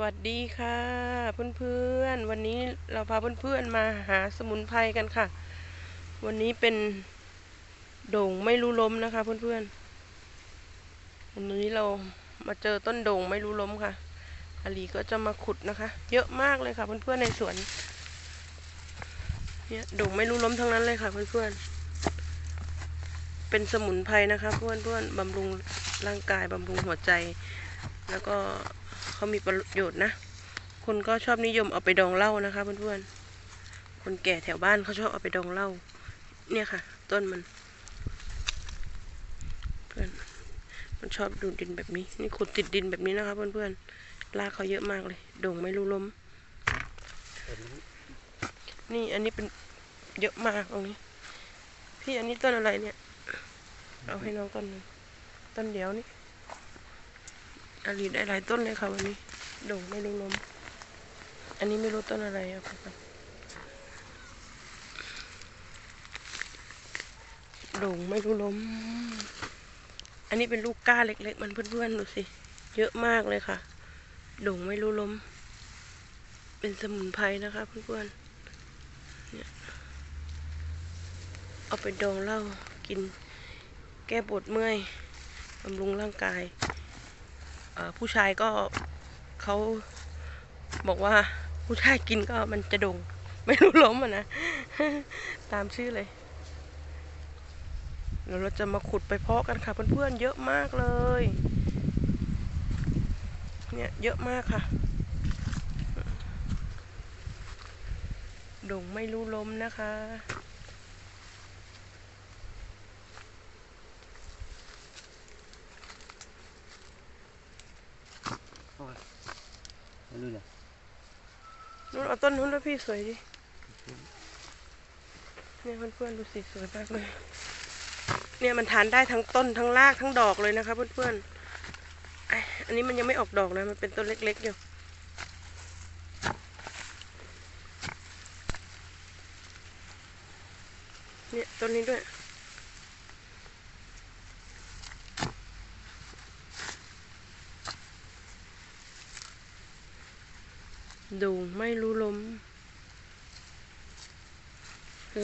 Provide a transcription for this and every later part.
วัสดีค่ะเพื่อนๆ วันนี้เราพาเพื่อนๆมาหาสมุนไพรกันค่ะ วันนี้เป็นโด่งไม่รู้ล้มนะคะเพื่อนๆ วันนี้เรามาเจอต้นโด่งไม่รู้ล้มค่ะอาลีก็จะมาขุดนะคะ เยอะมากเลยค่ะเพื่อนๆในสวนเนี่ยโด่งไม่รู้ล้มทั้งนั้นเลยค่ะเพื่อนๆ เป็นสมุนไพรนะคะเพื่อนๆบำรุงร่างกายบำรุงหัวใจ แล้วก็ เขามีประโยชน์นะ คนก็ชอบนิยมเอาไปดองเหล้านะคะเพื่อนๆ คนแก่แถวบ้านเขาชอบเอาไปดองเหล้า เนี่ยค่ะ ต้นมัน เพื่อน มันชอบดูดดินแบบนี้ นี่ขุดติดดินแบบนี้นะคะเพื่อนๆรากเขาเยอะมากเลย ด่งไม่รู้ล้ม นี่อันนี้เป็นเยอะมากตรงนี้ พี่อันนี้ต้นอะไรเนี่ย เอาให้น้องต้นนึงต้นเดียวนี่ อาลีได้หลายต้นเลยค่ะวันนี้โด่งไม่รู้ล้มอันนี้ไม่รู้ต้นอะไรอาไปก่อนโด่งไม่รู้ล้ม อันนี้เป็นลูกก้าเล็ก ๆ มันเพื่อนๆดูสิ เยอะมากเลยค่ะ โด่งไม่รู้ล้ม เป็นสมุนไพรนะคะเพื่อนๆเนี่ยเอาไปดองเหล้ากิน แก้ปวดเมื่อยบำรุงร่างกาย ผู้ชายก็เขาบอกว่าผู้ชายกินก็มันจะดง ไม่รู้ล้มอะนะ ตามชื่อเลยเดี๋ยวเราจะมาขุดไปเพาะกันค่ะเพื่อนๆเยอะมากเลย เนี่ยเยอะมากค่ะ ดงไม่รู้ล้มนะคะ ไม่รู้เลยนู่นเอาต้นนู้นแล้วพี่สวยดิเนี่ยเพื่อนๆดูสิสวยมากเลย เนี่ยมันทานได้ทั้งต้นทั้งรากทั้งดอกเลยนะคะเพื่อนๆไออันนี้มันยังไม่ออกดอกนะมันเป็นต้นเล็กๆอยู่เนี่ยต้นนี้ด้วย ดูไม่รู้ล้ม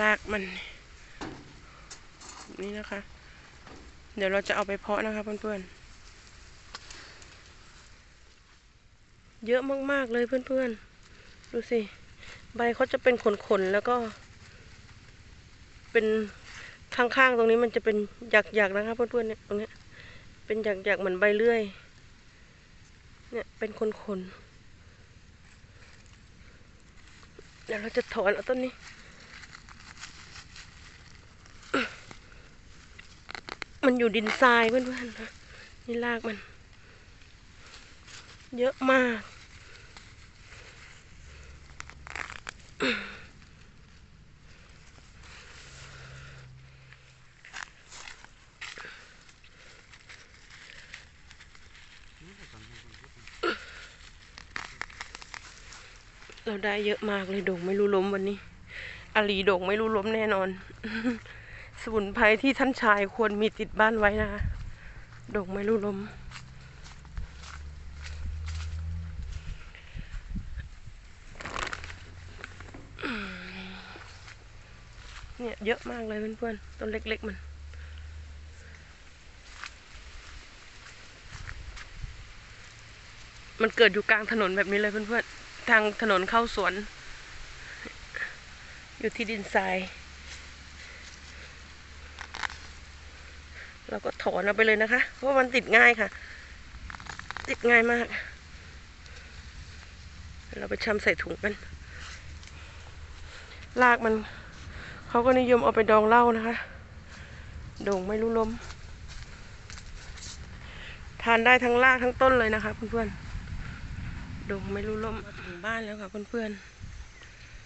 ลากมัน นี่นะคะ เดี๋ยวเราจะเอาไปเพาะนะคะเพื่อนๆ เยอะมากๆเลยเพื่อนๆ ดูสิ ใบเขาจะเป็นขนๆ แล้วก็ เป็นข้างๆ ตรงนี้มันจะเป็นหยักๆ นะคะเพื่อนๆ เนี่ยตรงนี้เป็นหยักๆ เหมือนใบเลื่อย เนี่ยเป็นขนๆ เดี๋ยวเราจะถอนเอาต้นนี้มันอยู่ดินทรายเพื่อนๆนะนี่รากมัน เยอะมาก เราได้เยอะมากเลยโด่งไม่รู้ล้มวันนี้อาลีโด่งไม่รู้ล้มแน่นอน สมุนไพรที่ท่านชายควรมีติดบ้านไว้นะคะโด่งไม่รู้ล้ม เนี่ยเยอะมากเลยเพื่อนๆต้นเล็กๆมันมันเกิดอยู่กลางถนนแบบนี้เลยเพื่อนๆ ทางถนนเข้าสวน อยู่ที่ดินทรายเราก็ถอนเอาไปเลยนะคะ เพราะวันติดง่ายค่ะ ติดง่ายมาก เราไปชำใส่ถุงกันรากมันเขาก็นิยมเอาไปดองเหล้านะคะโด่งไม่รู้ล้มทานได้ทั้งรากทั้งต้นเลยนะคะเพื่อนๆ ดงไม่รู้ล่มมาถึงบ้านแล้วค่ะเพื่อน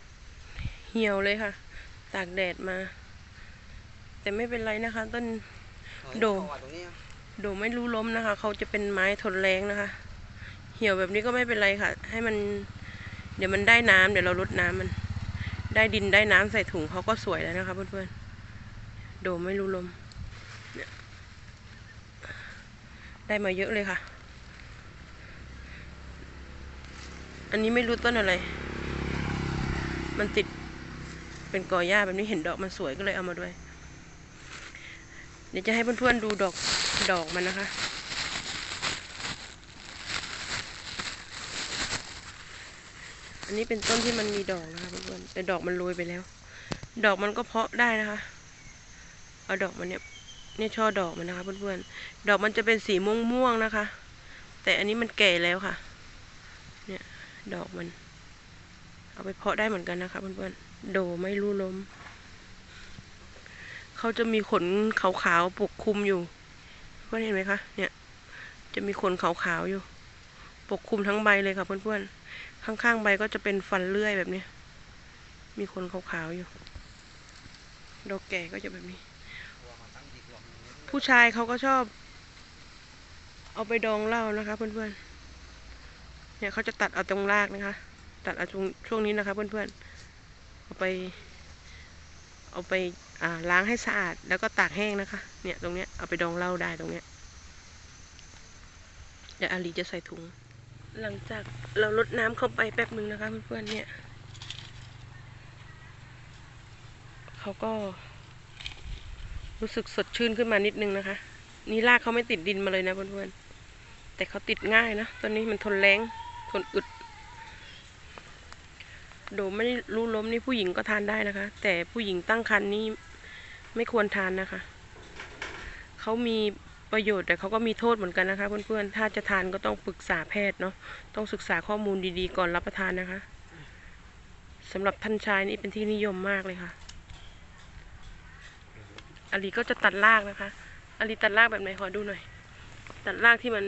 ๆเหี่ยวเลยค่ะ ตากแดดมา แต่ไม่เป็นไรนะคะ ต้นโด่งตรงนี้โดไม่รู้ล้มนะคะ เขาจะเป็นไม้ทนแรงนะคะ เหี่ยวแบบนี้ก็ไม่เป็นไรค่ะ ให้มัน เดี๋ยวมันได้น้ำเดี๋ยวเราลดน้ำมัน ได้ดินได้น้ำใส่ถุงเขาก็สวยแล้วนะคะ เพื่อนๆโดไม่รู้ล้มเนี่ยได้มาเยอะเลยค่ะ อันนี้ไม่รู้ต้นอะไร มันติดเป็นกอหญ้าแบบนี้เห็นดอกมันสวยก็เลยเอามาด้วย เดี๋ยวจะให้เพื่อนๆดูดอกดอกมันนะคะ อันนี้เป็นต้นที่มันมีดอกนะคะเพื่อนๆแต่ดอกมันโรยไปแล้ว ดอกมันก็เพาะได้นะคะ เอาดอกมันเนี่ยเนี่ยช่อดอกมันนะคะเพื่อนๆ ดอกมันจะเป็นสีม่วงๆนะคะ แต่อันนี้มันแก่แล้วค่ะ เนี่ย ดอกมัน เอาไปเพาะได้เหมือนกันนะคะเพื่อนๆโดไม่รู้ล้ม เขาจะมีขนขาวๆปกคลุมอยู่เพื่อนเห็นไหมคะเนี่ย จะมีขนขาวๆอยู่ ปกคลุมทั้งใบเลยค่ะเพื่อนๆข้างๆใบก็จะเป็นฟันเลื่อยแบบนี้ มีขนขาวๆอยู่ ดอกแก่ก็จะแบบนี้ ผู้ชายเขาก็ชอบ เอาไปดองเหล้านะคะเพื่อนๆ เนี่ยเขาจะตัดเอาตรงรากนะคะ ตัดเอาช่วงช่วงนี้นะคะ เพื่อนๆเอาไป เอาไปอ่าล้างให้สะอาดแล้วก็ตากแห้งนะคะ เนี่ยตรงเนี้ยเอาไปดองเหล้าได้ตรงเนี้ยเดี๋ยวอาลีจะใส่ถุง หลังจากเราลดน้ำเข้าไปแป๊บหนึ่งนะคะ เพื่อนๆเนี่ยเขาก็ รู้สึกสดชื่นขึ้นมานิดนึงนะคะ นี่รากเขาไม่ติดดินมาเลยนะเพื่อนๆแต่เขาติดง่ายนะตอนนี้มันทนแรง ทนอึด โดมไม่ได้รู้ล้มนี่ผู้หญิงก็ทานได้นะคะ แต่ผู้หญิงตั้งครรภ์นี่ไม่ควรทานนะคะ เขามีประโยชน์แต่เขาก็มีโทษเหมือนกันนะคะเพื่อนๆ ถ้าจะทานก็ต้องปรึกษาแพทย์เนาะ ต้องศึกษาข้อมูลดีๆ ก่อนรับประทานนะคะสำหรับท่านชายนี่เป็นที่นิยมมากเลยค่ะอลีก็จะตัดรากนะคะอลีตัดรากแบบไหนขอดูหน่อย ตัดรากที่มัน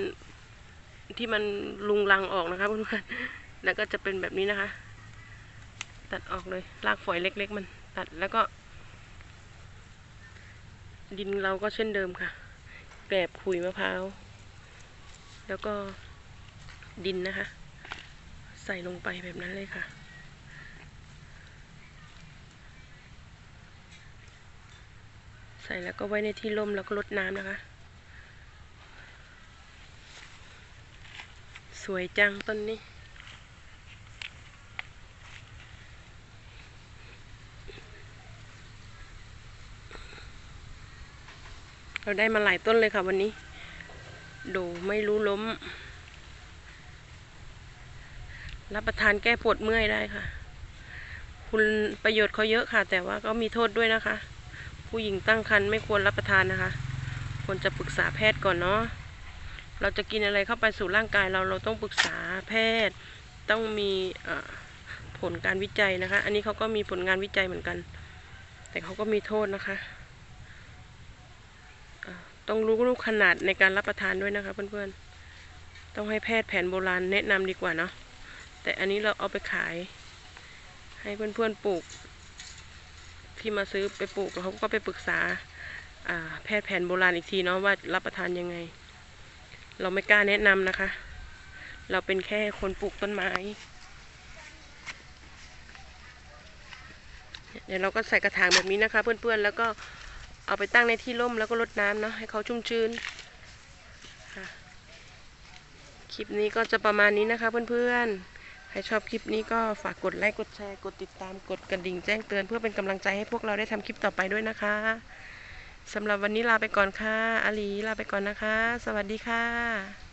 ที่มันลุงลังออกนะคะเพื่อนๆแล้วก็จะเป็นแบบนี้นะคะ ตัดออกเลยรากฝอยเล็ก ๆ มันตัดแล้วก็ ดินเราก็เช่นเดิมค่ะแกลบขุยมะพร้าว แล้วก็ดินนะคะ ใส่ลงไปแบบนั้นเลยค่ะใส่แล้วก็ไว้ในที่ร่มแล้วก็รดน้ำนะคะ วยจังต้นนี้ เราได้มาหลายต้นเลยค่ะวันนี้ ดูไม่รู้ล้ม รับประทานแก้ปวดเมื่อยได้ค่ะ คุณประโยชน์เขาเยอะค่ะ แต่ว่าก็มีโทษด้วยนะคะ ผู้หญิงตั้งครรภ์ไม่ควรรับประทานนะคะ ควรจะปรึกษาแพทย์ก่อนเนาะ เราจะกินอะไรเข้าไปสู่ร่างกายเราเราต้องปรึกษาแพทย์ ต้องมีผลการวิจัยนะคะ อันนี้เขาก็มีผลงานวิจัยเหมือนกัน แต่เขาก็มีโทษนะคะต้องรู้รูปขนาดในการรับประทานด้วยนะคะเพื่อนๆ ต้องให้แพทย์แผนโบราณแนะนำดีกว่าเนาะ แต่อันนี้เราเอาไปขาย ให้เพื่อนๆปลูก ที่มาซื้อไปปลูกเขาก็ไปปรึกษาแพทย์แผนโบราณอีกทีเนาะว่ารับประทานยังไง เราไม่กล้าแนะนำนะคะ เราเป็นแค่คนปลูกต้นไม้ เดี๋ยวเราก็ใส่กระถางแบบนี้นะคะ เพื่อนๆ แล้วก็เอาไปตั้งในที่ร่มแล้วก็รดน้ำเนาะให้เขาชุ่มชื้นคลิปนี้ก็จะประมาณนี้นะคะเพื่อนๆ ใครชอบคลิปนี้ก็ฝากกดไลค์ กดแชร์ กดติดตาม กดกระดิ่งแจ้งเตือนเพื่อเป็นกำลังใจให้พวกเราได้ทำคลิปต่อไปด้วยนะคะ สำหรับวันนี้ลาไปก่อนค่ะอาลีลาไปก่อนนะคะ สวัสดีค่ะ